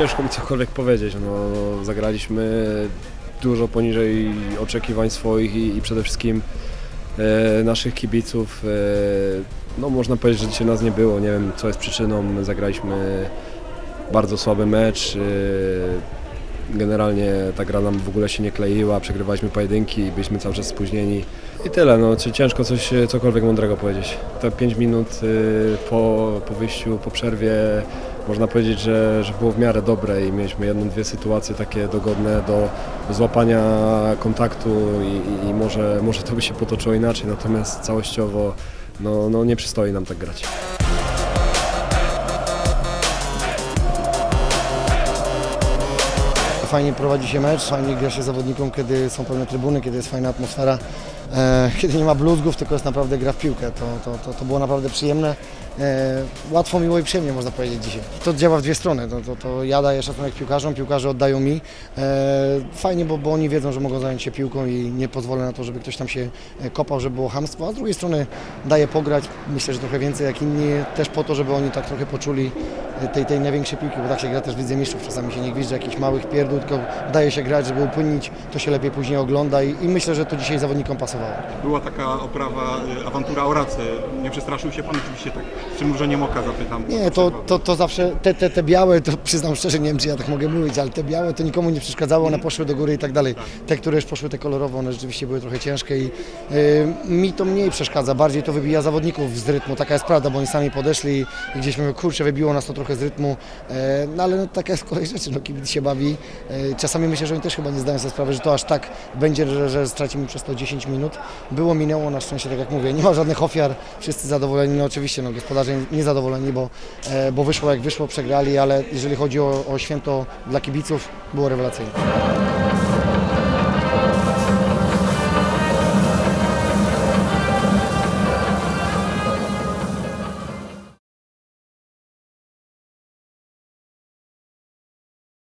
ciężko mi cokolwiek powiedzieć. No, zagraliśmy dużo poniżej oczekiwań swoich i, i przede wszystkim e, naszych kibiców. E, no, można powiedzieć, że dzisiaj nas nie było. Nie wiem, co jest przyczyną. Zagraliśmy bardzo słaby mecz. E, generalnie ta gra nam w ogóle się nie kleiła. Przegrywaliśmy pojedynki byliśmy cały czas spóźnieni. I tyle, no, ciężko coś, cokolwiek mądrego powiedzieć. Te 5 minut y, po, po wyjściu, po przerwie można powiedzieć, że, że było w miarę dobre i mieliśmy jedną, dwie sytuacje takie dogodne do złapania kontaktu i, i, i może, może to by się potoczyło inaczej, natomiast całościowo no, no nie przystoi nam tak grać. Fajnie prowadzi się mecz, fajnie gra się zawodnikom, kiedy są pełne trybuny, kiedy jest fajna atmosfera, e, kiedy nie ma bluzgów, tylko jest naprawdę gra w piłkę. To, to, to, to było naprawdę przyjemne. E, łatwo, miło i przyjemnie można powiedzieć dzisiaj. To działa w dwie strony. To, to, to ja daję szacunek piłkarzom, piłkarze oddają mi. E, fajnie, bo, bo oni wiedzą, że mogą zająć się piłką i nie pozwolę na to, żeby ktoś tam się e, kopał, żeby było hamstwo. A z drugiej strony daję pograć, myślę, że trochę więcej jak inni, też po to, żeby oni tak trochę poczuli e, tej, tej największej piłki, bo tak się gra też w Lidze Mistrzów. Czasami się nie gwizdże jakichś małych pierdół, tylko daje się grać, żeby upłynnić, to się lepiej później ogląda i, i myślę, że to dzisiaj zawodnikom pasowało. Była taka oprawa, y, awantura o racę. Nie przestraszył się Pan oczywiście tak z przymrużeniem oka zapytam. Nie, to, to, to zawsze, te, te, te białe, to przyznam szczerze, nie wiem czy ja tak mogę mówić, ale te białe to nikomu nie przeszkadzało, one poszły do góry i tak dalej. Te, które już poszły te kolorowe, one rzeczywiście były trochę ciężkie i y, mi to mniej przeszkadza, bardziej to wybija zawodników z rytmu, taka jest prawda, bo oni sami podeszli i gdzieś mówię, kurczę, wybiło nas to trochę z rytmu, e, no ale no, taka jest kolej rzeczy, no kibic się bawi. E, czasami myślę, że oni też chyba nie zdają sobie sprawy, że to aż tak będzie, że, że stracimy przez to 10 minut. Było, minęło, na szczęście, tak jak mówię, nie ma żadnych ofiar, wszyscy zadowoleni, no oczywiście, no gospodarze niezadowoleni, bo, e, bo wyszło jak wyszło, przegrali, ale jeżeli chodzi o, o święto dla kibiców, było rewelacyjne.